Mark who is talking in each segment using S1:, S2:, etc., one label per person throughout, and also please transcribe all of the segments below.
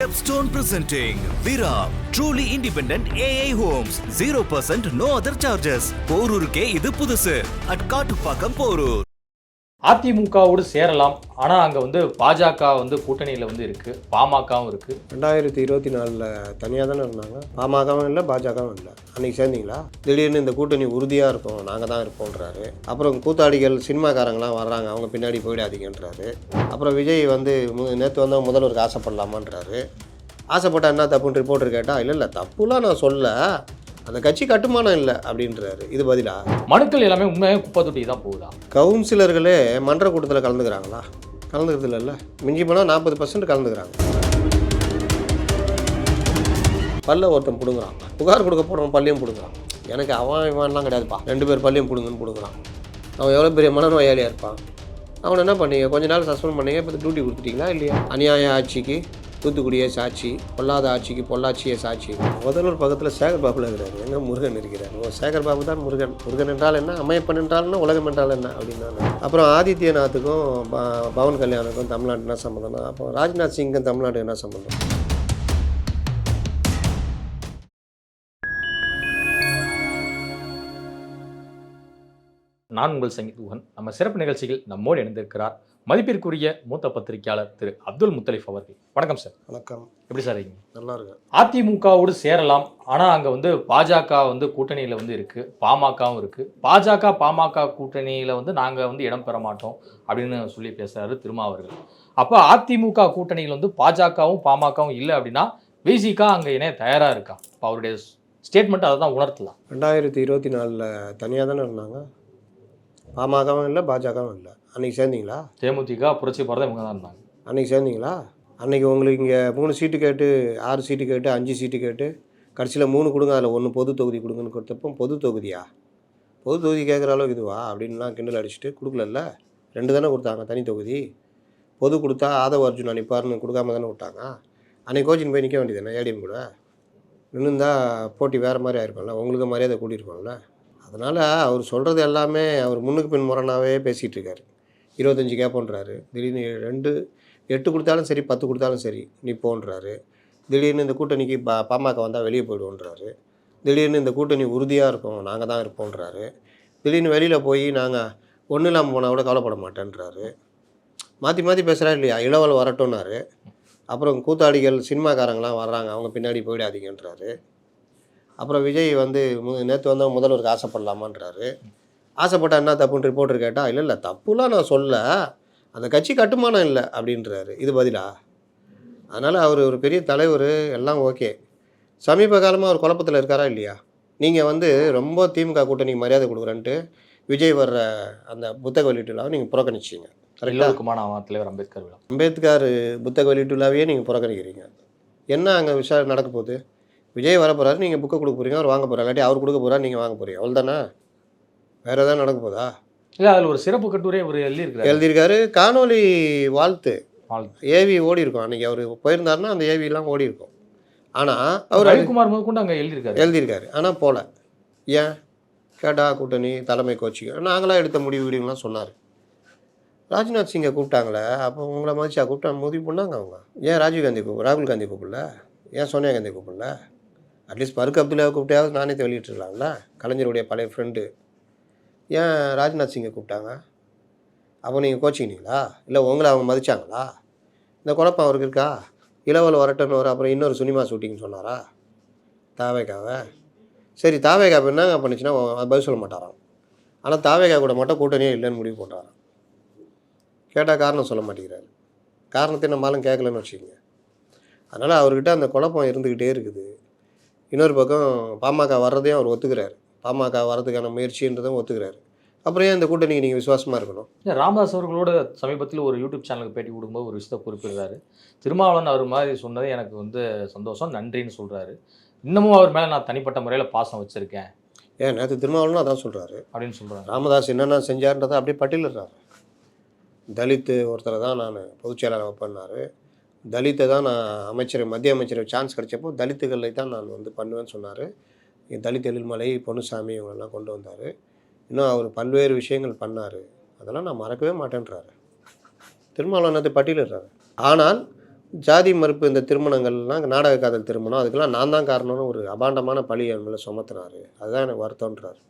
S1: Stepstone presenting Vira truly independent AI homes 0% no other charges போரூருக்கே இது புதுசு at Kattupakkam Porur
S2: அதிமுகவோடு சேரலாம். ஆனால் அங்கே வந்து பாஜக வந்து கூட்டணியில் வந்து இருக்குது பாமகவும் இருக்குது
S3: ரெண்டாயிரத்தி இருபத்தி நாலில் தனியாக தானே இருந்தாங்க. பாமகவும் இல்லை பாஜகவும் இல்லை. அன்றைக்கி சேர்ந்தீங்களா? திடீர்னு இந்த கூட்டணி உறுதியாக இருக்கும். நாங்கள் தான் இருப்போன்றாரு அப்புறம் கூத்தாடிகள் சினிமாக்காரங்களாம் வர்றாங்க. அவங்க பின்னாடி போயிடாதீங்கன்றாரு. அப்புறம் விஜய் வந்து நேற்று வந்தால் முதல்வருக்கு ஆசைப்படலாமான்றாரு. ஆசைப்பட்டா என்ன தப்புன்னு ரிப்போர்ட்டர் கேட்டால் இல்லை இல்லை தப்புலாம் நான் சொல்ல. அந்த கட்சி கட்டுமானம் இல்லை அப்படின்றாரு. இது பதிலா?
S2: மனுக்கள் எல்லாமே உண்மையாக குப்பை தொட்டி தான் போகுதா?
S3: கவுன்சிலர்களே மன்ற கூட்டத்தில் கலந்துக்கிறாங்களா? கலந்துக்கிறது இல்லைல்ல மிஞ்சி போனால் நாற்பது பர்சன்ட் கலந்துக்கிறாங்க. பல்ல ஒருத்தன் பிடுங்குறான். புகார் கொடுக்க போனவன் பல்லையும் பிடுங்குறான். எனக்கு அவன் இவன்லாம் கிடையாதுப்பா. ரெண்டு பேர் பல்லையும் பிடுங்கன்னு பிடுங்குறான். அவன் எவ்வளோ பெரிய மனநோயாளியாக இருப்பான். அவனை என்ன பண்ணீங்க? கொஞ்ச நாள் சஸ்பெண்ட் பண்ணீங்க இப்போ டியூட்டி கொடுத்துட்டீங்களா இல்லையா? அநியாய ஆட்சிக்கு தூத்துக்குடியே சாட்சி பொல்லாத ஆட்சிக்கு பொள்ளாச்சியே சாட்சி. முதல்வர் பக்கத்தில் சேகர் பாபுல இருக்கிறாரு. எங்க முருகன் இருக்கிறார். ஓ சேகர் பாபு தான் முருகன். முருகன் என்றால் என்ன? அம்மையப்பன் என்றால் என்ன? உலகம் என்றால் என்ன? அப்படின்னா அப்புறம் ஆதித்யநாத்துக்கும் ப- பவன் கல்யாணுக்கும் தமிழ்நாடு என்ன சம்மந்தம்னா அப்புறம் ராஜ்நாத் சிங்கும் தமிழ்நாடு என்ன சம்மந்தம்
S2: நான் உங்கள் சங்கீத் நம்ம சிறப்பு நிகழ்ச்சியில் நம்மோடு இணைந்திருக்கிறார் மதிப்பிற்குரிய மூத்த பத்திரிகையாளர் திரு அப்துல் முத்தலிஃப் அவர்கள். வணக்கம் சார்.
S3: வணக்கம்.
S2: எப்படி சார் இருக்கீங்க?
S3: நல்லா இருக்கேன்.
S2: அதிமுகவோடு சேரலாம். ஆனா அங்க வந்து பாஜக வந்து கூட்டணியில வந்து இருக்கு. பாமகவும் இருக்கு. பாஜக பாமக கூட்டணியில வந்து நாங்க வந்து இடம் பெற மாட்டோம் அப்படின்னு சொல்லி பேசுறாரு திருமாவர்கள் அப்ப அதிமுக கூட்டணியில் வந்து பாஜகவும் பாமகவும் இல்லை அப்படின்னா விசிகா அங்க இணைய தயாரா இருக்கா? அப்ப அவருடைய ஸ்டேட்மெண்ட் அதை தான் உணர்த்தலாம்.
S3: ரெண்டாயிரத்தி இருபத்தி நாலில் தனியாக தானே இருந்தாங்க. பாமகவும் இல்லை பாஜகவும் இல்லை. அன்றைக்கி சேர்ந்தீங்களா?
S2: தேமுதிக புரட்சி போறதை இவங்க தான் இருந்தாங்க.
S3: அன்றைக்கி சேர்ந்தீங்களா? அன்றைக்கி உங்களுக்கு இங்கே மூணு சீட்டு கேட்டு ஆறு சீட்டு கேட்டு அஞ்சு சீட்டு கேட்டு கடைசியில் மூணு கொடுங்க அதில் ஒன்று பொது தொகுதி கொடுங்கன்னு கொடுத்தப்போ பொது தொகுதியா? பொது தொகுதி கேட்குற அளவுக்கு இதுவா? அப்படின்லாம் கிண்டல் அடிச்சுட்டு கொடுக்கலல்ல? ரெண்டு தானே கொடுத்தாங்க தனி தொகுதி. பொது கொடுத்தா ஆதவ அர்ஜுன் நிற்பார்னு கொடுக்காம தானே விட்டாங்க. அன்னைக்கு கோச்சின் போய் நிற்க வேண்டியது ஏடிஎம் கூட? நின்றுந்தா போட்டி வேறு மாதிரி ஆயிருக்கும்ல? உங்களுக்கு மரியாதை கூட்டியிருக்கோம்ல? அதனால் அவர் சொல்கிறது எல்லாமே அவர் முன்னுக்கு பின் முரணாவே பேசிகிட்டு இருக்காரு. இருபத்தஞ்சி கேட்போன்றாரு திடீர்னு ரெண்டு எட்டு கொடுத்தாலும் சரி பத்து கொடுத்தாலும் சரி நீ போன்றாரு திடீர்னு இந்த கூட்டணிக்கு பா பாமக வந்தால் வெளியே போயிடுவோன்றாரு திடீர்னு இந்த கூட்டணி உறுதியாக இருக்கும் நாங்கள் தான் இருப்போன்றாரு திடீர்னு வெளியில் போய் நாங்கள் ஒன்றும் இல்லாமல் போனால் கூட கவலைப்பட மாட்டேன்றாரு. மாற்றி மாற்றி பேசுகிறா இல்லையா? இளவல் வரட்டும்னாரு. அப்புறம் கூத்தாடிகள் சினிமாக்காரங்களாம் வர்றாங்க அவங்க பின்னாடி போயிடாதீங்கன்றாரு. அப்புறம் விஜய் வந்து நேற்று வந்தால் முதல்வருக்கு ஆசைப்படலாமான்றாரு. ஆசைப்பட்டா என்ன தப்புன்னு ரிப்போர்ட்டர் கேட்டால் இல்லை இல்லை தப்புலாம் நான் சொல்ல. அந்த கட்சி கட்டுமானம் இல்லை. அப்படின்றாரு. இது பதிலா? அதனால் அவர் ஒரு பெரிய தலைவர் எல்லாம் ஓகே சமீப காலமாக அவர் குழப்பத்தில் இருக்காரா இல்லையா? நீங்கள் வந்து ரொம்ப திமுக கூட்டணிக்கு மரியாதை கொடுக்குறேன்ட்டு விஜய் வர்ற அந்த புத்தக வெளியீட்டுலாவை நீங்கள் புறக்கணிச்சிங்க. கரெக்டாக
S2: தலைவர் அம்பேத்கர் விழா.
S3: அம்பேத்கர் புத்தக வெளியீட்டுலாவையே நீங்கள் புறக்கணிக்கிறீங்க. என்ன அங்கே விசாரணை நடக்க போகுது? விஜய் வர போகிறாரு நீங்கள் புக்கை கொடுக்க போகிறீங்க அவர் வாங்க போகிறார் இல்லாட்டி அவர் கொடுக்க போகிறார் நீங்கள் வாங்க போகிறீங்க அவ்வளோதானே வேறு எதாவது நடக்க போதா?
S2: இல்ல அதுல ஒரு சிறப்பு கட்டுரை அவர் எழுதியிருக்கிறார்.
S3: எழுதியிருக்காரு. காணொளி வாழ்த்து. ஏவி ஓடி இருக்கும். அன்றைக்கி அவர் போயிருந்தாருன்னா அந்த ஏவிலாம் ஓடி இருக்கும். ஆனால் அவர்
S2: ரவிக்குமார் முதற்கொண்டு அங்க எழுதியிருக்காரு.
S3: எழுதியிருக்காரு. ஆனால் போகல ஏன்? கேட்டா கூட்டணி தலைமை கோச்சிங்க நாங்களாம் எடுத்த முடிவு வீடுங்களாம் சொன்னார். ராஜ்நாத் சிங்கை கூப்பிட்டாங்களே அப்போ உங்களை மதிச்சா கூப்பிட்டா முடிவு பண்ணாங்க அவங்க. ஏன் ராஜீவ் காந்தி கூப்பிட ராகுல் காந்தி கூப்பிடல? ஏன் சோனியா காந்தி கூப்பிடல? அட்லீஸ்ட் பருக்கு அப்துல்லாவை கூப்பிட்டாவது நாணயத்தை வெளியிட்டிருக்கலாம்ல கலைஞருடைய பழைய ஃப்ரெண்டு ஏன் ராஜ்நாத் சிங்கை கூப்பிட்டாங்க? அப்போ நீங்கள் கோச்சிக்கினீங்களா? இல்லை உங்களை அவங்க மதிச்சாங்களா? இந்த குழப்பம் அவருக்கு இருக்கா? இளவல் வரட்டன்னு ஒரு அப்புறம் இன்னொரு சினிமா ஷூட்டிங் சொன்னாரா? தாவேக்காவை சரி தாவேகா இப்போ என்னங்க பண்ணுச்சுன்னா பதில் சொல்ல மாட்டாராம். ஆனால் தாவேகா கூட மட்டும் கூட்டணியே இல்லைன்னு முடிவு பண்ணுறாராம் கேட்டால் காரணம் சொல்ல மாட்டேங்கிறாரு. காரணத்தை நம்மளாலும் கேட்கலன்னு வச்சுக்கோங்க. அதனால் அவர்கிட்ட அந்த குழப்பம் இருந்துக்கிட்டே இருக்குது. இன்னொரு பக்கம் பாமக வர்றதையும் அவர் ஒத்துக்கிறாரு. பாமக வர்றதுக்கான முயற்சின்றதும் ஒத்துக்கிறாரு. அப்புறம் ஏன் இந்த கூட்டணிக்கு நீங்கள் விசுவாசமாக இருக்கணும்?
S2: இல்ல, ராமதாஸ் அவர்களோட சமீபத்தில் ஒரு யூடியூப் சேனலுக்கு பேட்டி கொடுக்கும்போது ஒரு விஷயத்தை குறிப்பிடுறாரு. திருமாவளவன் அவர் மாதிரி சொன்னது எனக்கு வந்து சந்தோஷம் நன்றின்னு சொல்றாரு. இன்னமும் அவர் மேல நான் தனிப்பட்ட முறையில பாசம் வச்சிருக்கேன்.
S3: ஏன் நேற்று திருமாவளவனும் அதான் சொல்கிறாரு
S2: அப்படின்னு சொல்றாரு.
S3: ராமதாஸ் என்னென்ன செஞ்சார்ன்றதை அப்படியே பட்டியலிடுறாரு. தலித்து ஒருத்தரை தான் நான் பொதுச்செயலாளர் பண்ணார். தலித்தை தான் நான் அமைச்சர் மத்திய அமைச்சர் சான்ஸ் கிடைச்சப்போ தலித்துகளை தான் நான் வந்து பண்ணுவேன்னு சொன்னார். தலித் எழில்மலை பொன்னுசாமி இவங்களெல்லாம் கொண்டு வந்தார். இன்னும் அவர் பல்வேறு விஷயங்கள் பண்ணார். அதெல்லாம் நான் மறக்கவே மாட்டேன்றாரு. திருமாவளவனத்தை பட்டியலிடுறாரு. ஆனால் ஜாதி மறுப்பு இந்த திருமணங்கள்லாம் நாடக காதல் திருமணம் அதுக்கெல்லாம் நான் தான் காரணம்னு ஒரு அபாண்டமான பழி என் மேலே சுமத்துனாரு அதுதான் எனக்கு வருத்தம்ன்றாரு.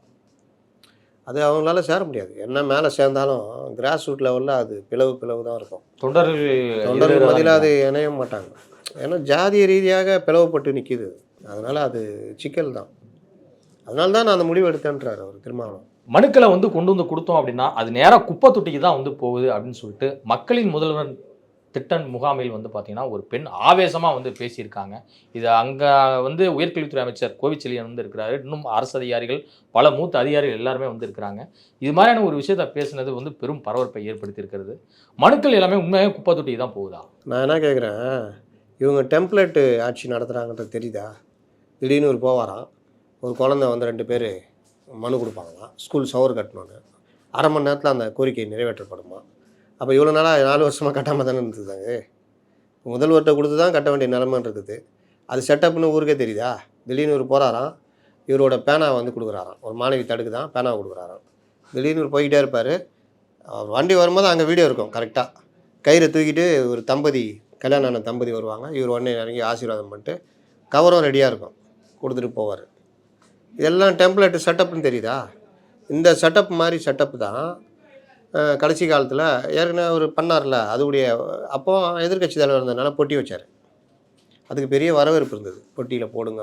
S3: அது அவங்களால சேர முடியாது. என்ன மேலே சேர்ந்தாலும் கிராஸ் ரூட் லெவலில் அது பிளவு பிளவு தான் இருக்கும்.
S2: தொண்டர்கள்
S3: தொண்டர்கள்
S2: எதிரெதிரா
S3: மதியில் அது இணைய மாட்டாங்க. ஏன்னா ஜாதிய ரீதியாக பிளவுபட்டு நிற்கிது அதனால் அது சிக்கல் தான். அதனால தான் நான் அந்த முடிவு எடுத்தேன்றார் அவர் திருமாவளவன்.
S2: மனுக்களை வந்து கொண்டு வந்து கொடுத்தோம் அப்படின்னா அது நேராக குப்பை தொட்டிக்கு தான் வந்து போகுது அப்படின்னு சொல்லிட்டு மக்களின் முதல்வர் திட்டன் முகாமில் வந்து பார்த்தீங்கன்னா ஒரு பெண் ஆவேசமாக வந்து பேசியிருக்காங்க. இது அங்கே வந்து உயர்கல்வித்துறை அமைச்சர் கோவிச்செழியன் வந்து இருக்கிறாரு. இன்னும் அரசு அதிகாரிகள் பல மூத்த அதிகாரிகள் எல்லாருமே வந்து இருக்கிறாங்க. இது மாதிரியான ஒரு விஷயத்த பேசுனது வந்து பெரும் பரபரப்பை ஏற்படுத்தி இருக்கிறது மனுக்கள் எல்லாமே உண்மையாக குப்பை தொட்டிக்கு தான் போகுதா?
S3: நான் என்ன கேட்குறேன் இவங்க டெம்ப்ளேட்டு ஆட்சி நடத்துகிறாங்கன்றது தெரியுதா? திடீர்னு ஒரு போவாராம். ஒரு குழந்தை வந்து ரெண்டு பேர் மனு கொடுப்பாங்களாம். ஸ்கூல் சவர் கட்டணுன்னு அரை மணி நேரத்தில் அந்த கோரிக்கை நிறைவேற்றப்படுமா? அப்போ இவ்வளோ நாளாக நாலு வருஷமாக கட்டாமல் தானே இருந்ததுதாங்க முதல்வர்கிட்ட கொடுத்து தான் கட்ட வேண்டிய நிலமை இருக்குது. அது செட்டப்னு ஊருக்கே தெரியுதா? திடீர்னு ஒரு போகிறாராம் இவரோட பேனாவை வந்து கொடுக்குறாராம். ஒரு மாணவி தடுக்கு தான் பேனாவை கொடுக்குறாராம். திடீர்னு ஒரு போய்கிட்டே இருப்பார். அவர் வண்டி வரும்போது அங்கே வீடியோ இருக்கும் கரெக்டாக கயிறை தூக்கிட்டு ஒரு தம்பதி கல்யாணம் ஆன தம்பதி வருவாங்க. இவர் உடனே இறங்கி ஆசீர்வாதம் பண்ணிட்டு கவரும் ரெடியாக இருக்கும். கொடுத்துட்டு போவார். இதெல்லாம் டெம்ப்ளேட்டு செட்டப்னு தெரியுதா? இந்த செட்டப் மாதிரி செட்டப் தான் கடைசி காலத்தில் ஏற்கனவே அவர் பண்ணார்ல அதுடைய அப்போ எதிர்க்கட்சி தலைவர் இருந்ததுனால பொட்டி வச்சார். அதுக்கு பெரிய வரவேற்பு இருந்தது. பொட்டியில் போடுங்க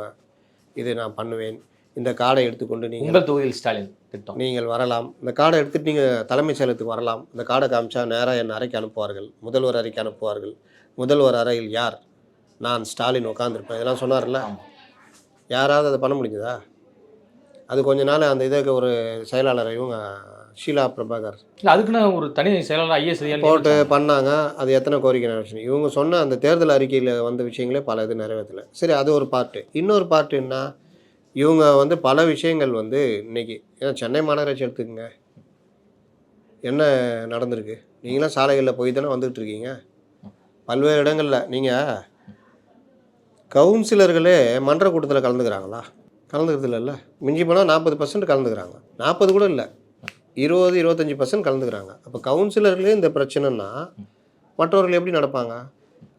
S3: இது நான் பண்ணுவேன். இந்த கார்டை எடுத்துக்கொண்டு நீங்கள்
S2: உங்கள் தொகுதியில் ஸ்டாலின் திட்டம்.
S3: நீங்கள் வரலாம். இந்த கார்டை எடுத்துகிட்டு நீங்கள் தலைமைச் செயலகத்துக்கு வரலாம். இந்த கார்டை காமிச்சா நேராக என் அறைக்கு அனுப்புவார்கள். முதல்வர் அறைக்கு அனுப்புவார்கள். முதல்வர் அறையில் யார்? நான் ஸ்டாலின் உட்காந்துருப்பேன் இதெல்லாம் சொன்னார்ல. யாராவது அதை பண்ண முடிஞ்சதா? அது கொஞ்ச நாள் அந்த இதுக்கு ஒரு செயலாளர் இவங்க ஷீலா பிரபாகர்
S2: இல்லை அதுக்குன்னு ஒரு தனி செயலாளர் ஐஎஸ்
S3: போட்டு பண்ணாங்க. அது எத்தனை கோரிக்கை நிறைவேற்று இவங்க சொன்ன அந்த தேர்தல் அறிக்கையில் வந்த விஷயங்களே பல இது நிறைவேற்றலை. சரி அது ஒரு பார்ட்டு. இன்னொரு பார்ட்டு என்ன? இவங்க வந்து பல விஷயங்கள் வந்து இன்னைக்கு ஏன்னா சென்னை மாநகராட்சி எடுத்துக்கங்க. என்ன நடந்திருக்கு? நீங்களாம் சாலைகளில் போய் தானே வந்துகிட்டு இருக்கீங்க. பல்வேறு இடங்களில் நீங்கள் கவுன்சிலர்களே மன்ற கூட்டத்தில் கலந்துக்கிறாங்களா? கலந்துக்கிறது இல்லைல்ல மிஞ்சி போனால் நாற்பது பர்சன்ட் கலந்துக்கிறாங்க. நாற்பது கூட இல்லை. இருபது இருபத்தஞ்சி பர்சன்ட் கலந்துக்கிறாங்க. அப்போ கவுன்சிலர்களே இந்த பிரச்சனைனா மற்றவர்கள் எப்படி நடப்பாங்க?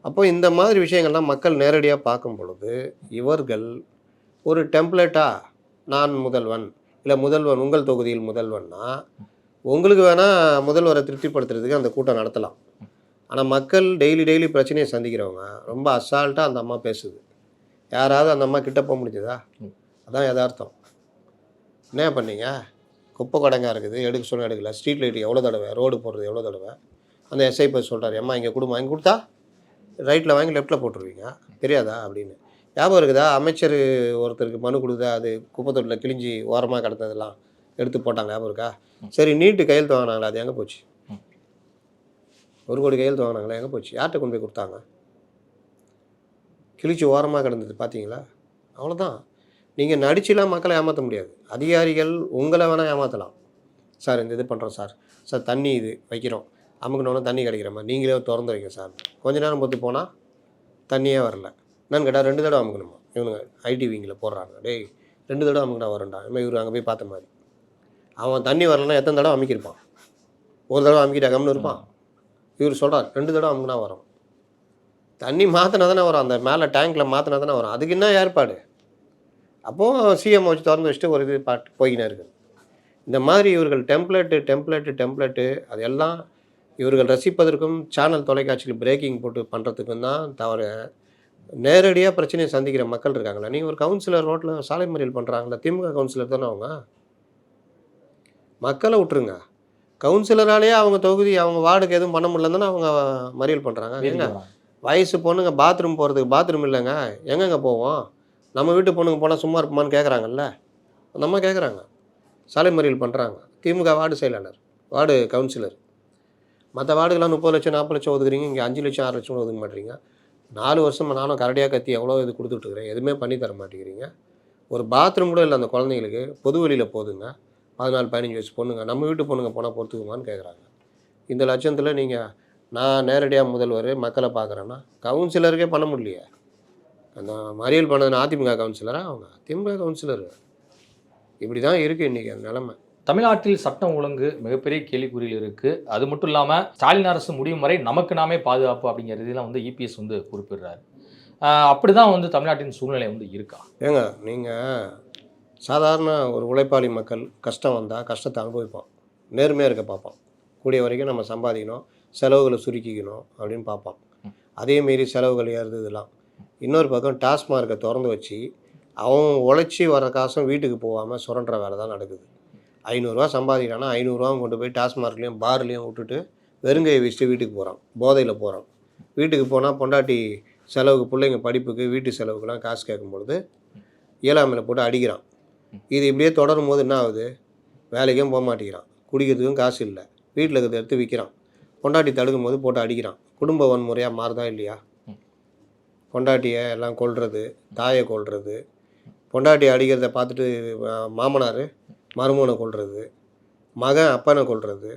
S3: அப்போ இந்த மாதிரி விஷயங்கள்லாம் மக்கள் நேரடியாக பார்க்கும் பொழுது இவர்கள் ஒரு டெம்ப்ளேட்டாக நான் முதல்வன் இல்லை முதல்வன் உங்கள் தொகுதியில் முதல்வன்னா உங்களுக்கு வேணால் முதல்வரை திருப்திப்படுத்துறதுக்கு அந்த கூட்டம் நடத்தலாம். ஆனால் மக்கள் டெய்லி டெய்லி பிரச்சனையை சந்திக்கிறவங்க ரொம்ப அசால்ட்டாக அந்த அம்மா பேசுது. யாராவது அந்த அம்மா கிட்ட போக முடிஞ்சதா? அதான் யதார்த்தம். என்ன பண்ணீங்க? குப்பை கடங்கா இருக்குது எடுக்க சொன்ன எடுக்கல. ஸ்ட்ரீட் லைட் எவ்வளோ தடவை? ரோடு போடுறது எவ்வளோ தடவை? அந்த எஸ்ஐ போய் சொல்கிறார் அம்மா இங்கே கொடுமா இங்கே கொடுத்தா? ரைட்டில் வாங்கி லெஃப்ட்டில் போட்டுருவீங்க. தெரியாதா? அப்படின்னு. ஞாபகம் இருக்குதா? அமைச்சர் ஒருத்தருக்கு மனு கொடுத்தா அது குப்பை தொட்டில் கிழிஞ்சி ஓரமாக கிடந்ததெல்லாம் எடுத்து போட்டாங்க. ஞாபகம் இருக்கா? சரி நீட்டு கையெழுத்து வாங்கினாங்களா? அது எங்கே போச்சு? ஒரு கோடி கையெழுத்து வாங்கினாங்களா? எங்கே போச்சு? யார்கிட்ட கொண்டு போய் கொடுத்தாங்க? கிழிச்சு ஓரமாக கிடந்தது பார்த்தீங்களா அவ்வளோதான் நீங்கள் நடிச்சுலாம் மக்களை ஏமாற்ற முடியாது. அதிகாரிகள் உங்களை வேணால் ஏமாற்றலாம் சார் இந்த இது பண்ணுறோம் சார். சார் தண்ணி இது வைக்கிறோம். அமுக்கணுன்னா தண்ணி கிடைக்கிற மாதிரி. நீங்களே திறந்து வைங்க சார். கொஞ்ச நேரம் பொத்து போனால் தண்ணியே வரல. என்னன்னு கேட்டால் ரெண்டு தடவை அமுக்கணுமா? இவனுங்க ஐடி விங்கில் போடுறாங்க. டேய் ரெண்டு தடவை அமுக்கினா இது மாதிரி இவர் அங்கே போய் பார்த்த மாதிரி. அவன் தண்ணி வரலன்னா எத்தனை தடவை அமைக்கிருப்பான் ஒரு தடவை அமுக்கிட்டா கம்னு இருப்பான். இவர் சொல்கிறார் ரெண்டு தடவை அமுக்குனா வரும். தண்ணி மாற்றினா தானே வரும். அந்த மேலே டேங்க்கில் மாற்றினா தானே வரும். அதுக்கு என்ன ஏற்பாடு? அப்போது சிஎம் வச்சு திறந்து வச்சுட்டு ஒரு இது பாட்டு போய்கினே இருக்குது இந்த மாதிரி இவர்கள் டெம்ப்ளேட்டு டெம்ப்ளேட்டு டெம்ப்ளேட்டு அதெல்லாம் இவர்கள் ரசிப்பதற்கும் சேனல் தொலைக்காட்சியில் பிரேக்கிங் போட்டு பண்ணுறதுக்கும் தான் தவிர நேரடியாக பிரச்சனையை சந்திக்கிற மக்கள் இருக்காங்களா? நீ ஒரு கவுன்சிலர் ரோட்டில் சாலை மறியல் பண்ணுறாங்களா திமுக கவுன்சிலர் தானே அவங்க? மக்களை விட்டுருங்க. கவுன்சிலராலேயே அவங்க தொகுதி அவங்க வார்டுக்கு எதுவும் பண்ண முடியலன்னு அவங்க மறியல் பண்ணுறாங்க ஏங்க வயசு பொண்ணுங்க பாத்ரூம் போகிறதுக்கு பாத்ரூம் இல்லைங்க. எங்கெங்க போவோம்? நம்ம வீட்டு பொண்ணுங்க போனால் சும்மா இருப்போமான்னு கேட்குறாங்கல்ல அந்த அம்மா கேட்குறாங்க சாலை மறியல் பண்ணுறாங்க திமுக வார்டு செயலாளர் வார்டு கவுன்சிலர். மற்ற வார்டுக்கெல்லாம் முப்பது லட்சம் நாற்பது லட்சம் ஒதுக்குறீங்க. இங்கே அஞ்சு லட்சம் ஆறு லட்சம் ஒதுக்க மாட்டீங்க. நாலு வருஷமாக நானும் கரடியாக கத்தி எவ்வளோ இது கொடுத்துட்ருக்குறேன் எதுவுமே பண்ணி தர மாட்டேங்கிறீங்க. ஒரு பாத்ரூம் கூட இல்லை அந்த குழந்தைங்களுக்கு. பொது வெளியில் போதுங்க. பதினாலு பதினஞ்சு வயசு பொண்ணுங்க. நம்ம வீட்டு பொண்ணுங்க போனால் பொறுத்துக்குமான்னு கேட்குறாங்க இந்த லட்சத்தில் நீங்கள் நான் நேரடியாக முதல்வர் மக்களை பார்க்குறேன்னா கவுன்சிலருக்கே பண்ண முடியலையே. அந்த மறியல் பண்ணது அதிமுக கவுன்சிலரா? அவங்க திமுக கவுன்சிலர். இப்படி தான் இருக்குது இன்றைக்கி அந்த நிலமை.
S2: தமிழ்நாட்டில் சட்டம் ஒழுங்கு மிகப்பெரிய கேள்விக்குறியில் இருக்கு. அது மட்டும் இல்லாம ஸ்டாலின் அரசு முடியும் வரை நமக்கு நாமே பாதுகாப்பு அப்படிங்கிற இதெல்லாம் வந்து இபிஎஸ் வந்து குறிப்பிடுறாரு. ஆஹ் அப்படிதான் வந்து தமிழ்நாட்டின் சூழ்நிலை வந்து இருக்கா?
S3: ஏங்க நீங்கள் சாதாரண ஒரு உழைப்பாளி மக்கள் கஷ்டம் வந்தால் கஷ்டத்தை அனுபவிப்போம். நேர்மையாக இருக்க பார்ப்போம். கூடிய வரைக்கும் நம்ம சம்பாதிக்கணும் செலவுகளை சுருக்கிக்கணும் அப்படின்னு பார்ப்போம். அதே மீறி செலவுகள் ஏறுது இதெல்லாம். இன்னொரு பக்கம் டாஸ்மார்க்கை திறந்து வச்சு அவன் உழைச்சி வர காசும் வீட்டுக்கு போகாமல் சுரண்டுற வேலை தான் நடக்குது. ஐநூறுரூவா சம்பாதிக்கிறான்னா ஐநூறுரூவாவும் கொண்டு போய் டாஸ்மார்க்லேயும் பார்லேயும் விட்டுட்டு வெறுங்கையை வச்சுட்டு வீட்டுக்கு போகிறான் போதையில் போகிறான் வீட்டுக்கு போனால் பொண்டாட்டி செலவுக்கு பிள்ளைங்க படிப்புக்கு வீட்டு செலவுக்குலாம் காசு கேட்கும்பொழுது இயலாமையில் போட்டு அடிக்கிறான். இது இப்படியே தொடரும் போது என்ன ஆகுது? வேலைக்கும் போக மாட்டேங்கிறான். குடிக்கிறதுக்கும் காசு இல்லை. வீட்டில் இருக்கிறத எடுத்து விற்கிறான். பொண்டாட்டி தடுக்கும் போது போட்டு அடிக்கிறான். குடும்ப வன்முறையாக மாறுதா இல்லையா? பொண்டாட்டியை எல்லாம் கொல்றது தாயை கொல்றது. பொண்டாட்டி அடிக்கிறத பார்த்துட்டு மாமனார் மருமகனை கொல்றது மகன் அப்பனை கொல்றது.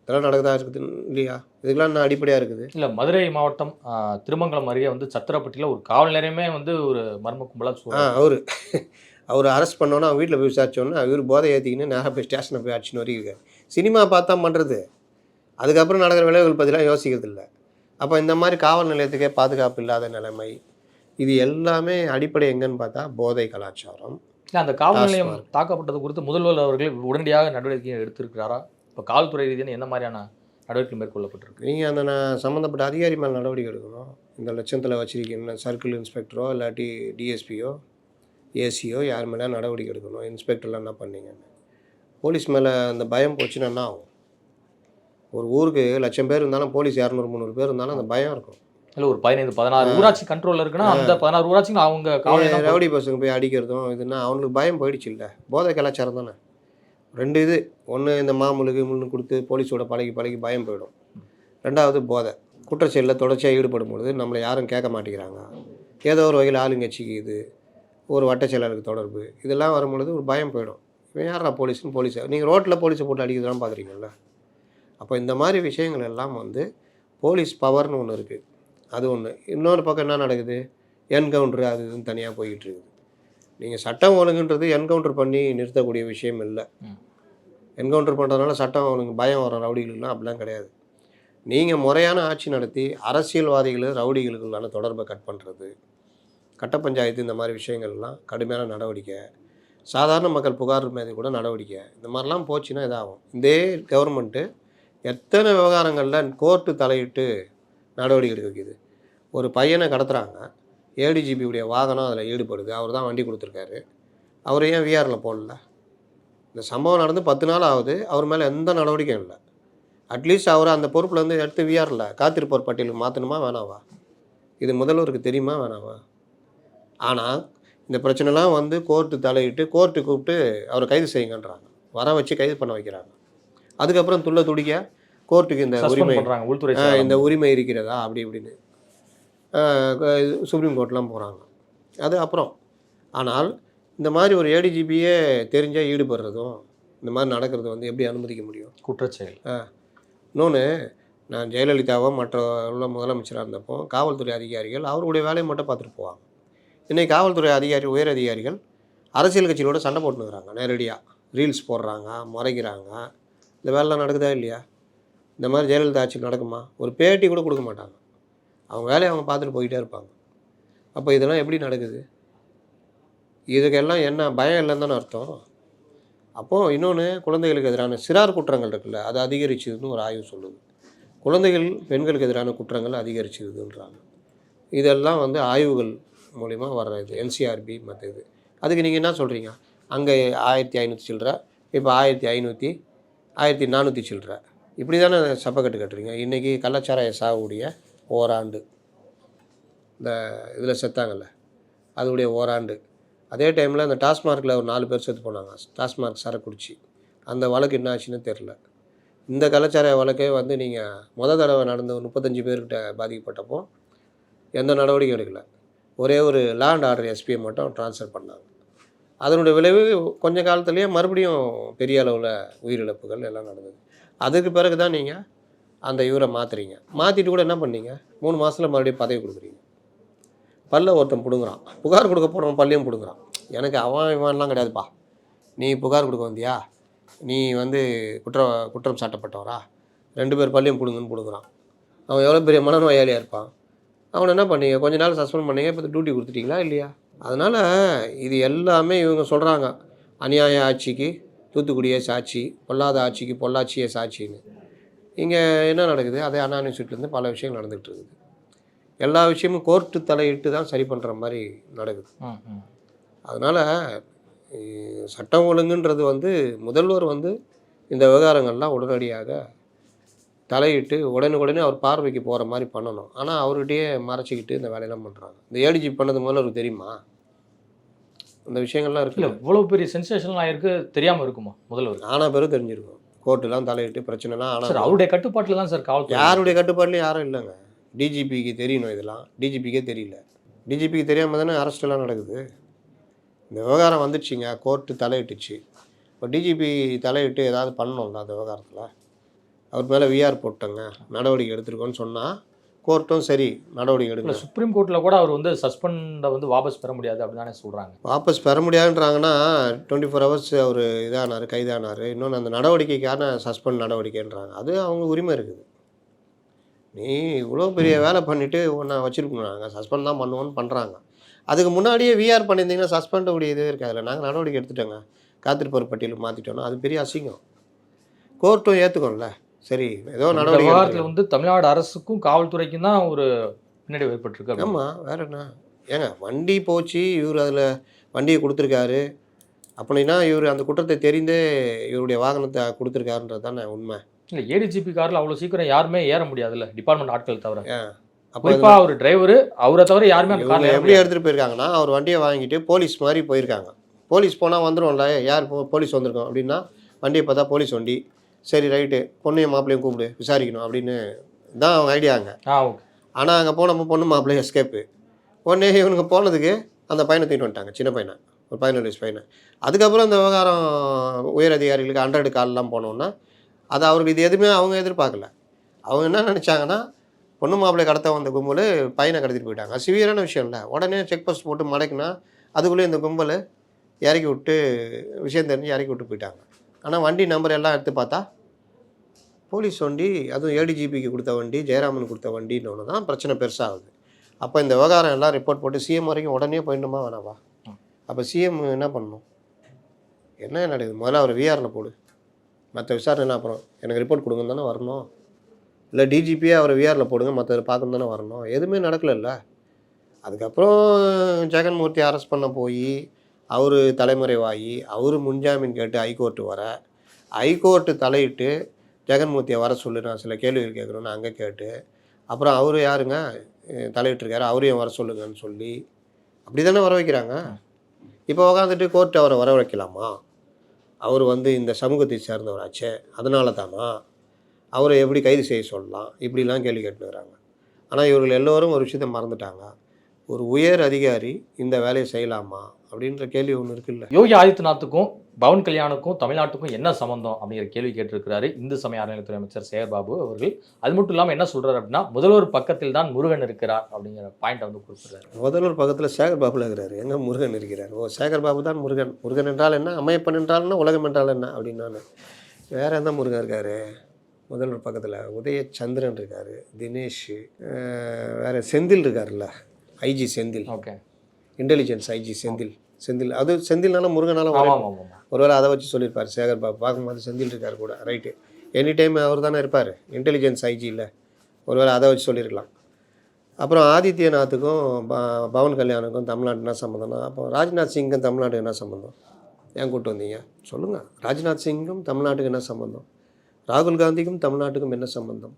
S3: இதெல்லாம் நடக்குதா இருக்குது இல்லையா? இதுக்கெல்லாம் என்ன அடிப்படையாக இருக்குது?
S2: இல்ல மதுரை மாவட்டம் திருமங்கலம் அருகே வந்து சத்திரப்பட்டியில ஒரு காவல் நிலையமே வந்து ஒரு மர்ம கும்பலா
S3: ஆ அவர். அவர் அரெஸ்ட் பண்ணோன்னா அவன் வீட்டில் போய் விசாரிச்சோன்னா இவர் போதை ஏற்றிக்கின்னு நேராக போய் ஸ்டேஷனை போய் அடிச்சுன்னு வரைக்கும் சினிமா பார்த்தா பண்ணுறது அதுக்கப்புறம் நடக்கிற விளைவுகள் பற்றிலாம் யோசிக்கிறது இல்லை அப்போ இந்த மாதிரி காவல் நிலையத்துக்கே பாதுகாப்பு இல்லாத நிலைமை. இது எல்லாமே அடிப்படை எங்கன்னு பார்த்தா போதை கலாச்சாரம்.
S2: இல்ல அந்த காவல் நிலையம். தாக்கப்பட்டது குறித்து முதல்வர் அவர்கள் உடனடியாக நடவடிக்கை எடுத்திருக்கிறாரா? இப்போ காவல்துறை ரீதியான என்ன மாதிரியான நடவடிக்கை மேற்கொள்ளப்பட்டிருக்கு?
S3: நீங்கள் அந்த நான் சம்மந்தப்பட்ட அதிகாரி மேலே நடவடிக்கை எடுக்கணும். இந்த லட்சத்தில் வச்சிருக்கீங்க சர்க்கிள் இன்ஸ்பெக்டரோ இல்லாட்டி டிஎஸ்பியோ ஏசியோ யார் மேலே நடவடிக்கை எடுக்கணும்? இன்ஸ்பெக்டர்லாம் என்ன பண்ணீங்கன்னு? போலீஸ் மேலே அந்த பயம் போச்சுன்னா என்ன ஆகும்? ஒரு ஊருக்கு லட்சம் பேர் இருந்தாலும் போலீஸ் இரநூறு முந்நூறு பேர் இருந்தாலும் அந்த பயம் இருக்கும்.
S2: இல்ல ஒரு பதினைந்து பதினாறு ஊராட்சி கண்ட்ரோல்ல இருக்குன்னா அந்த பதினாறு ஊராட்சிங்க அவங்க
S3: ரவுடி பசங்க போய் அடிக்கிறதும் இதுன்னா அவனுக்கு பயம் போயிடுச்சு இல்லை போதை கலாச்சாரம் தானே? ரெண்டு இது. ஒன்று இந்த மாமூலுக்கு முன்னு கொடுத்து போலீஸோட பழகி பழகி பயம் போயிடும். ரெண்டாவது போதை. குற்றச்செயலில் தொடர்ச்சியாக ஈடுபடும் பொழுது நம்மளை யாரும் கேட்க மாட்டேங்கிறாங்க. ஏதோ ஒரு வகையில் ஆளுங்கட்சிக்கு இது ஒரு வட்ட செயலருக்கு தொடர்பு இதெல்லாம் வரும்பொழுது ஒரு பயம் போயிடும். இவன் யாரா போலீஸ்னு போலீஸ் நீங்கள் ரோட்டில் போலீஸை போட்டு அடிக்கிறதெல்லாம் பார்க்குறீங்கல்ல அப்போ இந்த மாதிரி விஷயங்கள் எல்லாம் வந்து போலீஸ் பவர்னு ஒன்று இருக்குது அது ஒன்று இன்னொரு பக்கம் என்ன நடக்குது? என்கவுண்டர் அது இதுன்னு தனியாக போய்கிட்டு இருக்குது. நீங்கள் சட்டம் ஒழுங்குன்றது என்கவுண்டர் பண்ணி நிறுத்தக்கூடிய விஷயம் இல்லை. என்கவுண்டர் பண்ணுறதுனால சட்டம் ஒழுங்கு பயம் வரும் ரவுடிகளுக்குலாம் அப்படிலாம் கிடையாது. நீங்கள் முறையான ஆட்சி நடத்தி அரசியல்வாதிகள் ரவுடிகளுக்குள்ளான தொடர்பை கட் பண்ணுறது கட்ட பஞ்சாயத்து இந்த மாதிரி விஷயங்கள்லாம் கடுமையான நடவடிக்கை சாதாரண மக்கள் புகார் மீது கூட நடவடிக்கை இந்த மாதிரிலாம் போச்சுன்னா இதாகும். இதே கவர்மெண்ட்டு எத்தனை விவகாரங்களில் கோர்ட்டு தலையிட்டு நடவடிக்கை எடுக்க வைக்குது? ஒரு பையனை கடத்துகிறாங்க ஏடிஜிபியுடைய வாகனம் அதில் ஈடுபடுது. அவர் தான் வண்டி கொடுத்துருக்காரு. அவர் ஏன் விஆரில் போடல? இந்த சம்பவம் நடந்து பத்து நாள் ஆகுது. அவர் மேலே எந்த நடவடிக்கையும் இல்லை. அட்லீஸ்ட் அவரை அந்த பொறுப்பில் இருந்து எடுத்து விஆரில் காத்திருப்போர் பட்டியலுக்கு மாற்றணுமா வேணாவா? இது முதல்வருக்கு தெரியுமா வேணாவா? ஆனால் இந்த பிரச்சனைலாம் வந்து கோர்ட்டு தலையிட்டு கோர்ட்டு கூப்பிட்டு அவரை கைது செய்யுங்கன்றாங்க. வர வச்சு கைது பண்ண வைக்கிறாங்க. அதுக்கப்புறம் துள்ள துடிக்க கோர்ட்டுக்கு இந்த உரிமை
S2: உள்துறை.
S3: இந்த உரிமை இருக்கிறதா அப்படி இப்படின்னு. சுப்ரீம் கோர்ட்லாம் போகிறாங்க அது அப்புறம். ஆனால் இந்த மாதிரி ஒரு ஏடிஜிபியே தெரிஞ்சால் ஈடுபடுறதும் இந்த மாதிரி நடக்கிறது வந்து எப்படி அனுமதிக்க முடியும்?
S2: குற்றச்செயல்.
S3: இன்னொன்று நான் ஜெயலலிதாவோ மற்ற உள்ள முதலமைச்சராக இருந்தப்போ காவல்துறை அதிகாரிகள் அவருடைய வேலையை மட்டும் பார்த்துட்டு போவாங்க. இன்னைக்கு காவல்துறை அதிகாரி உயர் அதிகாரிகள் அரசியல் கட்சிகளோட சண்டை போட்டுனுக்குறாங்க நேரடியாக ரீல்ஸ் போடுறாங்க முறைக்கிறாங்க. இந்த வேலைலாம் நடக்குதா இல்லையா? இந்த மாதிரி ஜெயலலிதா ஆட்சியில் நடக்குமா? ஒரு பேட்டி கூட கொடுக்க மாட்டாங்க. அவங்க வேலையை அவங்க பார்த்துட்டு போயிட்டே இருப்பாங்க. அப்போ இதெல்லாம் எப்படி நடக்குது? இதுக்கெல்லாம் என்ன பயம் இல்லைன்னு தானே அர்த்தம். அப்போது இன்னொன்று குழந்தைகளுக்கு எதிரான சிறார் குற்றங்கள் இருக்குல்ல அது அதிகரிச்சதுன்னு ஒரு ஆய்வு சொல்லுது. குழந்தைகள் பெண்களுக்கு எதிரான குற்றங்கள் அதிகரிச்சதுன்றாங்க. இதெல்லாம் வந்து ஆய்வுகள் மூலிமா வர்ற இது என்சிஆர்பி மற்ற இது. அதுக்கு நீங்கள் என்ன சொல்கிறீங்க அங்கே ஆயிரத்தி ஐநூற்றி சில்லற இப்போ ஆயிரத்தி ஐநூற்றி ஆயிரத்தி நானூற்றி சில்லற. இப்படி தானே சப்பக்கட்டு கட்டுறீங்க? இன்றைக்கி கலாச்சார சாகுடைய ஓராண்டு. இந்த இதில் செத்தாங்கல்ல அதோடைய ஓராண்டு. அதே டைமில் அந்த டாஸ்மார்க்கில் ஒரு நாலு பேர் செத்து போனாங்க. டாஸ்மார்க் சரக்குடிச்சி. அந்த வழக்கு என்ன ஆச்சுன்னு தெரில இந்த கலாச்சார வழக்கே வந்து நீங்கள் முத தடவை நடந்த ஒரு முப்பத்தஞ்சு பேர்கிட்ட பாதிக்கப்பட்டப்போ எந்த நடவடிக்கையும் எடுக்கல. ஒரே ஒரு லேண்ட் ஆர்டர் எஸ்பியை மட்டும் ட்ரான்ஸ்ஃபர் பண்ணாங்க. அதனுடைய விளைவு கொஞ்ச காலத்துலேயே மறுபடியும் பெரிய அளவில் உயிரிழப்புகள் எல்லாம் நடந்தது. அதுக்கு பிறகு தான் நீங்கள் அந்த இவரை மாற்றுறீங்க மாற்றிட்டு கூட என்ன பண்ணீங்க? மூணு மாதத்தில் மறுபடியும் பதவி கொடுக்குறீங்க. பல்ல ஒருத்தன் பிடுங்குறான். புகார் கொடுக்க போகிறவன் பள்ளியும் பிடுங்குறான். எனக்கு அவன் இவன்லாம் கிடையாதுப்பா. நீ புகார் கொடுக்க வந்தியா? நீ வந்து குற்ற குற்றம் சாட்டப்பட்டவரா? ரெண்டு பேர் பள்ளியும் பிடுங்குன்னு பிடுங்குறான். அவன் எவ்வளோ பெரிய மனநோயாளியாக இருப்பான். அவனை என்ன பண்ணீங்க? கொஞ்ச நாள் சஸ்பெண்ட் பண்ணீங்க இப்போ டியூட்டி கொடுத்துட்டீங்களா இல்லையா? அதனால் இது எல்லாமே இவங்க சொல்கிறாங்க அநியாய ஆட்சிக்கு தூத்துக்குடியே சாட்சி பொல்லாத ஆட்சிக்கு பொள்ளாச்சியே சாட்சின்னு. இங்கே என்ன நடக்குது? அதே அண்ணா யூனிவர்சிட்டிலேருந்து பல விஷயங்கள் நடந்துகிட்டு இருக்குது. எல்லா விஷயமும் கோர்ட்டு தலையிட்டு தான் சரி பண்ணுற மாதிரி நடக்குது. அதனால் சட்டம் ஒழுங்குன்றது வந்து முதல்வர் வந்து இந்த விவகாரங்கள்லாம் உடனடியாக தலையிட்டு உடனுக்குடனே அவர் பார்வைக்கு போகிற மாதிரி பண்ணணும். ஆனால் அவர்கிட்டயே மறைச்சிக்கிட்டு இந்த வேலையெல்லாம் பண்ணுறாங்க இந்த ஏடிஜி பண்ணது முதல்வருக்கு தெரியுமா? இந்த விஷயங்கள்லாம் இருக்குல்ல
S2: இவ்வளவு பெரிய சென்சேஷன் ஆயிருக்கு தெரியாம இருக்குமா முதல்வர்
S3: ஆனா பேரும் தெரிஞ்சிருக்கும். கோர்ட்டுலாம் தலையிட்டு பிரச்சனைலாம் ஆனால்
S2: அவருடைய கட்டுப்பாட்டுல தான் சார் காவல்துறை
S3: யாருடைய கட்டுப்பாடுலையும் யாரும் இல்லைங்க. டிஜிபிக்கு தெரியணும் இதெல்லாம். டிஜிபிக்கே தெரியல. டிஜிபிக்கு தெரியாமல் தானே எல்லாம் நடக்குது. இந்த விவகாரம் வந்துடுச்சிங்க கோர்ட்டு தலையிட்டுச்சு. இப்போ டிஜிபி தலையிட்டு ஏதாவது பண்ணணும்ல அந்த விவகாரத்தில்? அவர் மேலே விஆர் போட்டோங்க. நடவடிக்கை எடுத்திருக்கோன்னு சொன்னால் கோர்ட்டும் சரி நடவடிக்கை எடுங்க.
S2: சுப்ரீம் கோர்ட்ல கூட அவர் வந்து சஸ்பெண்ட வந்து வாபஸ் பெற முடியாது அப்படின்னு சொல்றாங்க.
S3: வாபஸ் பெற முடியாதுன்றாங்கன்னா டுவெண்ட்டி ஃபோர் ஹவர்ஸ் அவர் இதானார் கைதானார். இன்னொன்று அந்த நடவடிக்கைக்கான சஸ்பெண்ட் நடவடிக்கைன்றாங்க. அது அவங்க உரிமை இருக்குது. நீ இவ்வளோ பெரிய வேலை பண்ணிவிட்டு உன்னை வச்சுருக்கணும். நாங்கள் சஸ்பெண்ட் தான் பண்ணுவோன்னு பண்ணுறாங்க அதுக்கு முன்னாடியே விஆர் பண்ணியிருந்தீங்கன்னா சஸ்பெண்ட் உடைய இதே இருக்காதுல்ல. நாங்கள் நடவடிக்கை எடுத்துட்டோங்க. காத்திருப்போர் பட்டியலுக்கு மாற்றிட்டோன்னா அது பெரிய அசிங்கம். கோர்ட்டும் ஏற்றுக்கோம்ல சரி ஏதோ நடவடிக்கை.
S2: வந்து தமிழ்நாடு அரசுக்கும் காவல்துறைக்கும் தான் ஒரு பின்னாடி அப்படின்னு.
S3: ஆமாம் வேற என்ன? ஏங்க வண்டி போச்சு இவர் அதில் வண்டியை கொடுத்துருக்காரு. அப்படின்னா இவர் அந்த குற்றத்தை தெரிந்தே இவருடைய வாகனத்தை கொடுத்துருக்காருன்றது தானே உண்மை.
S2: இல்ல ஏடிஜிபி கார்ல அவ்வளவு சீக்கிரம் யாருமே ஏற முடியாதுல்ல டிபார்ட்மெண்ட் ஆட்கள் தவிர.
S3: அப்போ
S2: குறிப்பா அவர் டிரைவர் அவரை தவிர யாருமே அந்த கார்ல
S3: எப்படி எடுத்துகிட்டு போயிருக்காங்கன்னா அவர் வண்டியை வாங்கிட்டு போலீஸ் மாதிரி போயிருக்காங்க. போலீஸ் போனால் வந்துடும்ல யார் போலீஸ் வந்திருக்கோம் அப்படின்னா வண்டியை பார்த்தா போலீஸ் வண்டி. சரி ரைட்டு. பொண்ணையும் மாப்பிள்ளையும் கூப்பிடு விசாரிக்கணும் அப்படின்னு தான் அவங்க ஐடியாங்க ஆனால் அங்கே போனப்போ பொண்ணு மாப்பிள்ளை எஸ்கேப்பு உடனே இவனுங்க போனதுக்கு அந்த பையனை தூக்கிட்டு வந்துட்டாங்க சின்ன பையனை. ஒரு பதினேழு வயசு பையனை. அதுக்கப்புறம் இந்த விவகாரம் உயர் அதிகாரிகளுக்கு ஹண்ட்ரடு கால்லாம் போனோன்னா அது அவருக்கு இது எதுவுமே அவங்க எதிர்பார்க்கல. அவங்க என்ன நினச்சாங்கன்னா பொண்ணு மாப்பிள்ளை கடத்த வந்த கும்பல் பையனை கடத்திட்டு போயிட்டாங்க. சிவியரான விஷயம் இல்லை உடனே செக் போஸ்ட் போட்டு மடக்குனா அதுக்குள்ளே இந்த கும்பல் இறக்கி விட்டு விஷயம் தெரிஞ்சு இறக்கி விட்டு போயிட்டாங்க. ஆனால் வண்டி நம்பர் எல்லாம் எடுத்து பார்த்தா போலீஸ் வண்டி அதுவும் ஏடிஜிபிக்கு கொடுத்த வண்டி ஜெயராமன் கொடுத்த வண்டின்னு ஒன்று தான் பிரச்சனை பெருசாகுது. அப்போ இந்த விவகாரம் எல்லாம் ரிப்போர்ட் போட்டு சிஎம் வரைக்கும் உடனே போயிடணுமா வேணாவா? அப்போ சிஎம் என்ன பண்ணணும் என்ன நடக்குது? முதல்ல அவர் விஆரில் போடு. மற்ற விசாரணை அப்புறம்? எனக்கு ரிப்போர்ட் கொடுங்க தானே வரணும். இல்லை டிஜிபியே அவர் விஆரில் போடுங்க மற்ற பார்க்கணும் தானே வரணும். எதுவுமே நடக்கலைல்ல அதுக்கப்புறம் ஜெகன்மூர்த்தி அரெஸ்ட் பண்ண போய் அவர் தலைமறைவாகி அவர் முன்ஜாமீன் கேட்டு ஹைகோர்ட்டு வர ஹைகோர்ட்டு தலையிட்டு ஜெகன்மூர்த்தியை வர சொல்லு நான் சில கேள்விகள் கேட்குறோன்னு அங்கே கேட்டு அப்புறம் அவர் யாருங்க? தலையிட்டிருக்காரு அவரையும் வர சொல்லுங்கன்னு சொல்லி அப்படி தானே வர வைக்கிறாங்க? இப்போ உக்காந்துட்டு கோர்ட்டு அவரை வர வைக்கலாமா? அவர் வந்து இந்த சமூகத்தை சேர்ந்தவராச்சே அதனால தானா அவரை எப்படி கைது செய்ய சொல்லலாம்? இப்படிலாம் கேள்வி கேட்டுக்கிறாங்க ஆனால் இவர்கள் எல்லோரும் ஒரு விஷயத்தை மறந்துட்டாங்க. ஒரு உயர் அதிகாரி இந்த வேலையை செய்யலாமா? அப்படின்ற கேள்வி ஒன்று இருக்குல்ல.
S2: யோகி ஆதித்யநாத்துக்கும் பவன் கல்யாணுக்கும் தமிழ்நாட்டுக்கும் என்ன சம்பந்தம் அப்படிங்கிற கேள்வி கேட்டிருக்கிறாரு இந்து சமய அறநிலையத்துறை அமைச்சர் சேகர்பாபு அவர்கள். அது மட்டும் இல்லாமல் என்ன சொல்றாரு அப்படின்னா முதல்வர் பக்கத்தில் தான் முருகன் இருக்கிறார் அப்படிங்கிற பாயிண்ட்டை வந்து கொடுக்குறாரு
S3: முதல்வர் பக்கத்தில் சேகர் பாபுல இருக்கிறாரு. எங்கே முருகன் இருக்கிறார்? ஓ சேகர் பாபு தான் முருகன். முருகன் என்றால் என்ன? அம்மையப்பன் என்றால் என்ன உலகம் என்றால் என்ன? அப்படின்னு வேற எந்த முருகன் இருக்காரு? முதல்வர் பக்கத்தில் உதய சந்திரன் இருக்காரு தினேஷ் வேற செந்தில் இருக்காருல்ல IG Senthil.
S2: Okay
S3: intelligence IG Senthil. Senthil. அது செந்தில்னால முருகனால ஒருவேளை அதை வச்சு சொல்லியிருப்பார். சேகர் பாபு பார்க்கும்போது செந்தில் இருக்கார் கூட. ரைட்டு எனி டைம் அவர் தானே இருப்பார். இன்டெலிஜென்ஸ் ஐஜி இல்லை ஒருவேளை அதை வச்சு சொல்லியிருக்கலாம். அப்புறம் ஆதித்யநாத்துக்கும் பவன் கல்யாணுக்கும் தமிழ்நாட்டு என்ன சம்மந்தம்னா அப்போ ராஜ்நாத் சிங்கும் தமிழ்நாட்டுக்கு என்ன சம்மந்தம் ஏன் கூட்டு வந்தீங்க? சொல்லுங்கள் ராஜ்நாத் சிங்கும் தமிழ்நாட்டுக்கு என்ன சம்மந்தம் ராகுல் காந்திக்கும் தமிழ்நாட்டுக்கும் என்ன சம்மந்தம்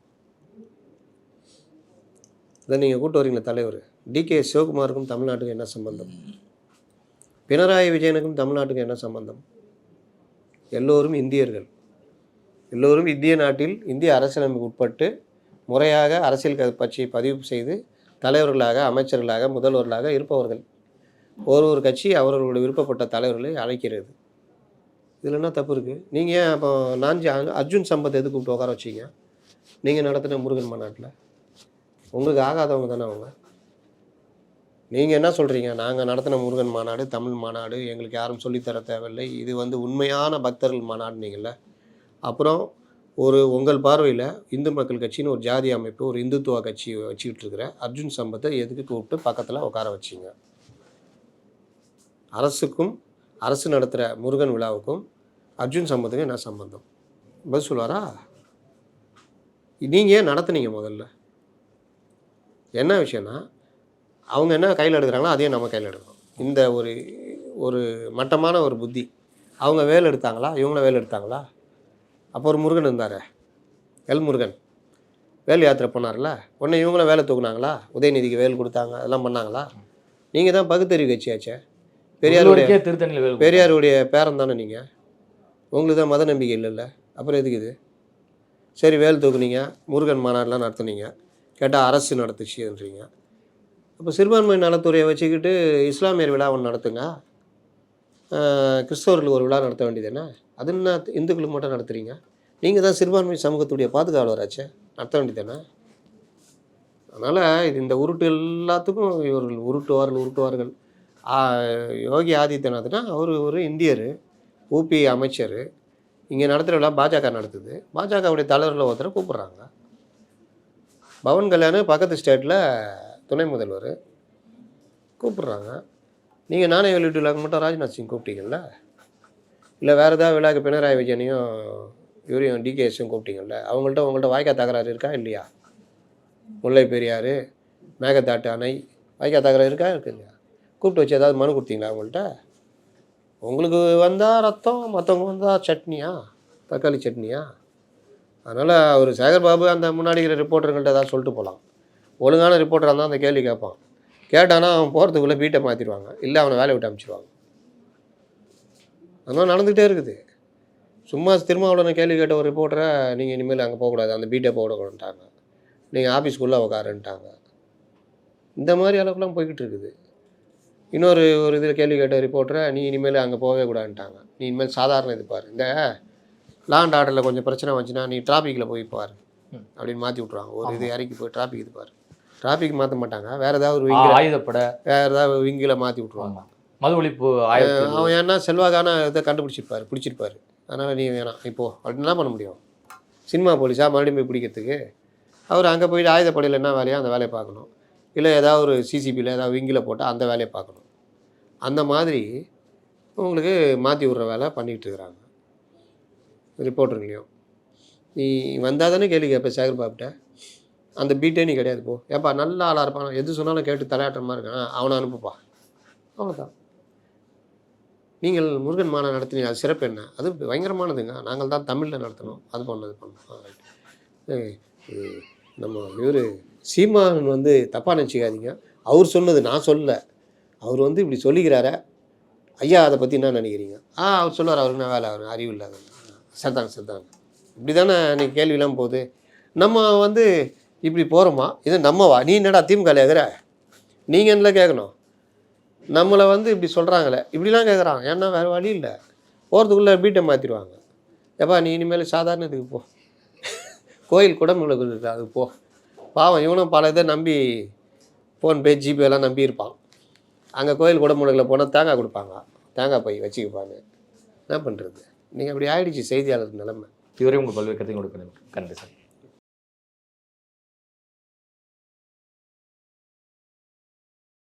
S3: இதை நீங்கள் கூட்டு வரீங்களே தலைவர். டிகே சிவகுமாருக்கும் தமிழ்நாட்டுக்கு என்ன சம்பந்தம்? பினராயி விஜயனுக்கும் தமிழ்நாட்டுக்கும் என்ன சம்பந்தம்? எல்லோரும் இந்தியர்கள். எல்லோரும் இந்திய நாட்டில் இந்திய அரசியலமைப்பு உட்பட்டு முறையாக அரசியல் க- கட்சியை பதிவு செய்து தலைவர்களாக அமைச்சர்களாக முதல்வர்களாக இருப்பவர்கள். ஒரு ஒரு கட்சி அவர்களுடைய விருப்பப்பட்ட தலைவர்களை அழைக்கிறது. இதில் என்ன தப்பு இருக்குது நீங்கள் ஏன் அப்போ நான் அர்ஜுன் சம்பத் எதுக்கு கூப்பிட்டு உட்கார வச்சீங்க? நீங்கள் நடத்தின முருகன் மாநாட்டில். உங்களுக்கு ஆகாதவங்க தானே அவங்க? நீங்கள் என்ன சொல்கிறீங்க நாங்கள் நடத்தின முருகன் மாநாடு தமிழ் மாநாடு எங்களுக்கு யாரும் சொல்லித்தர தேவையில்லை. இது வந்து உண்மையான பக்தர்கள் மாநாடுனீங்கல்ல அப்புறம் ஒரு உங்கள் பார்வையில் இந்து மக்கள் கட்சின்னு ஒரு ஜாதி அமைப்பு ஒரு இந்துத்துவ கட்சி வச்சுக்கிட்டு இருக்கிற அர்ஜுன் சம்பத்தை எதுக்கு கூப்பிட்டு பக்கத்தில் உட்கார வச்சிங்க? அரசுக்கும் அரசு நடத்துகிற முருகன் விழாவுக்கும் அர்ஜுன் சம்பத்துக்கும் என்ன சம்பந்தம்? பதில் சொல்லுவாரா? நீங்கள் ஏன் நடத்துனீங்க முதல்ல? என்ன விஷயம்னா அவங்க என்ன கையில் எடுக்கிறாங்களோ அதையும் நம்ம கையில் எடுக்கணும் இந்த ஒரு ஒரு மட்டமான ஒரு புத்தி. அவங்க வேல் எடுத்தாங்களா? இவங்கள வேல் எடுத்தாங்களா? அப்போ ஒரு முருகன் இருந்தார். எல் முருகன். வேல் யாத்திரை போனார்ல. உடனே இவங்களும் வேலை தூக்குனாங்களா? உதயநிதிக்கு வேல் கொடுத்தாங்க அதெல்லாம் பண்ணாங்களா? நீங்கள் தான் பகுத்தறிவு கட்சியாச்சே பெரியாருடைய
S2: திருத்தணியில்
S3: பெரியாருடைய பேரன் தானே நீங்கள் உங்களுக்கு தான் மத நம்பிக்கை இல்லைல்ல? அப்புறம் எதுக்கு இது? சரி வேல் தூக்குனீங்க முருகன் மாநாடுலாம் நடத்துனீங்க. கேட்டால் அரசு நடத்துச்சுன்றீங்க. அப்போ சிறுபான்மை நலத்துறையை வச்சுக்கிட்டு இஸ்லாமியர் விழா ஒன்று நடத்துங்க. ஆஹ் கிறிஸ்தவர்களுக்கு ஒரு விழா நடத்த வேண்டியது என்ன? அது என்ன இந்துக்களுக்கு மட்டும் நடத்துகிறீங்க நீங்கள் தான் சிறுபான்மை சமூகத்துடைய பாதுகாவலராச்சே? நடத்த வேண்டியது என்ன? அதனால் இது இந்த உருட்டு எல்லாத்துக்கும் இவர்கள் உருட்டுவார்கள் உருட்டுவார்கள். யோகி ஆதித்யநாத்னா அவர் ஒரு இந்தியர் ஊபி அமைச்சர். இங்கே நடத்துகிற விழா பாஜக நடத்துது. பாஜகவுடைய தலைவரில் ஒருத்தரை கூப்பிட்றாங்க. பவன் கல்யாண் பக்கத்து ஸ்டேட்டில் துணை முதல்வர் கூப்பிட்றாங்க. நீங்கள் நானே வெளியீட்டு விழாக்கு மட்டும் ராஜ்நாத் சிங் கூப்பிட்டீங்கல்ல? இல்லை வேறு ஏதாவது விழாக்கு பினராயி விஜயனையும் இவரையும் டிகேஎஸும் கூப்பிட்டீங்கல்ல? அவங்கள்ட்ட உங்கள்கிட்ட வாய்க்கா தகராறு இருக்கா இல்லையா? முல்லை பெரியாறு மேகத்தாட்டு அணை வாய்க்கா தகராறு இருக்கா இருக்குங்க? கூப்பிட்டு வச்சு ஏதாவது மனு கொடுத்தீங்களா அவங்கள்ட்ட உங்களுக்கு வந்தால் ரத்தம் மற்றவங்க வந்தால் சட்னியா? தக்காளி சட்னியா? அதனால் அவர் சேகர் பாபு அந்த முன்னாடி இருக்கிற ரிப்போர்ட்டர்கள்ட்ட ஏதாவது சொல்லிட்டு போகலாம் ஒழுங்கான ரிப்போர்ட்டராக இருந்தால் அந்த கேள்வி கேட்பான். கேட்டானா அவன் போகிறதுக்குள்ளே வீட்டை மாற்றிடுவாங்க இல்லை அவனை வேலையை விட்டு அனுப்பிச்சிடுவாங்க அதெல்லாம் நடந்துகிட்டே இருக்குது. சும்மா திருமாவளவன் கேள்வி கேட்ட ஒரு ரிப்போர்ட்டரை நீங்கள் இனிமேல் அங்கே போகக்கூடாது. அந்த பீட்டை போகக்கூடாதுன்ட்டாங்க நீங்கள் ஆஃபீஸ்க்குள்ளே உட்காருன்ட்டாங்க இந்த மாதிரி அளவுக்குலாம் போய்கிட்டு இருக்குது. இன்னொரு ஒரு இதில் கேள்வி கேட்ட ரிப்போர்ட்டரை நீ இனிமேல் அங்கே போகவே கூடாதுன்ட்டாங்க. நீ இனிமேல் சாதாரண இது பாரு. இந்த லாண்ட் ஆர்டரில் கொஞ்சம் பிரச்சனை வந்துச்சுன்னா நீ டிராஃபிக்கில் போய் பாரு. அப்படின்னு மாற்றி விட்ருவாங்க ஒரு இது இறக்கி போய் டிராஃபிக் இது பாரு. டிராஃபிக் மாற்ற மாட்டாங்க. வேறு ஏதாவது ஒரு விங்கில்
S2: ஆயுதப்படை.
S3: வேறு ஏதாவது விங்கில் மாற்றி விட்ருவாங்க.
S2: மது ஒழிப்பு
S3: அவன் ஏன்னா செல்வாக்கான இதை கண்டுபிடிச்சிருப்பாரு பிடிச்சிருப்பாரு. அதனால் நீ வேணாம் இப்போ அப்படின்னு பண்ண முடியும். சினிமா போலீஸாக மறுபடியும் போய் பிடிக்கிறதுக்கு? அவர் அங்கே போயிட்டு ஆயுதப்படையில் என்ன வேலையோ அந்த வேலையை பார்க்கணும். இல்லை ஏதாவது ஒரு சிசிபியில் ஏதாவது விங்கில் போட்டால் அந்த வேலையை பார்க்கணும். அந்த மாதிரி உங்களுக்கு மாற்றி விட்ற வேலை பண்ணிகிட்டு இருக்கிறாங்க. ரிப்போர்ட்டருங்களையும் நீ வந்தால் தானே கேள்வி கேட்ப சேகர் பாப்ட்ட? அந்த பீட்டே நீ கிடையாது போ. ஏப்பா நல்ல ஆளாக இருப்பான். எது சொன்னாலும் கேட்டு தலையாட்டுற மாதிரி இருக்கான். அவனை அனுப்புப்பா. அவ்வளோதான் நீங்கள் முருகன் மாநாடு நடத்தினீங்க அது சிறப்பு என்ன? அது பயங்கரமானதுங்க. நாங்கள் தான் தமிழில் நடத்தணும். அது பண்ணது பண்ணோம் நம்ம இவர் சீமான் வந்து தப்பாக நினச்சிக்காதீங்க. அவர் சொன்னது நான் சொல்ல அவர் வந்து இப்படி சொல்லிக்கிறார. ஐயா அதை பற்றி என்ன நினைக்கிறீங்க? ஆ அவர் சொல்லுவார் அவருக்கு என்ன வேலை? அவர் அறிவு இல்லாத சரிதாங்க சரிதாங்க. இப்படி தானே இன்னைக்கு கேள்விலாம் போகுது. நம்ம வந்து இப்படி போகிறோமா இது நம்மவா? நீ என்னடா திமுக கேட்குற நீங்கள் என்ன கேட்கணும் நம்மளை வந்து இப்படி சொல்கிறாங்களே இப்படிலாம் கேட்குறாங்க ஏன்னா வேறு வழி இல்லை. போகிறதுக்குள்ளே பீட்டை மாற்றிடுவாங்க எப்பா நீ இனிமேல் சாதாரண இதுக்கு போ. கோயில் குடமுழுக்கு இருக்கு அது போ. பாவம் இவனும் பல இதை நம்பி ஃபோன்பே ஜிபேலாம் நம்பி இருப்பான். அங்கே கோயில் குடமுழுக்கில் போனால் தேங்காய் கொடுப்பாங்க. தேங்காய் பை வச்சுக்குப்பாங்க என்ன பண்ணுறது நீங்கள் அப்படி ஆயிடுச்சு செய்தியாளர் நிலைமை.
S2: இதுவரை உங்கள் பல்வேறு கருத்தையும் கொடுக்கணும் கண்டிப்பாக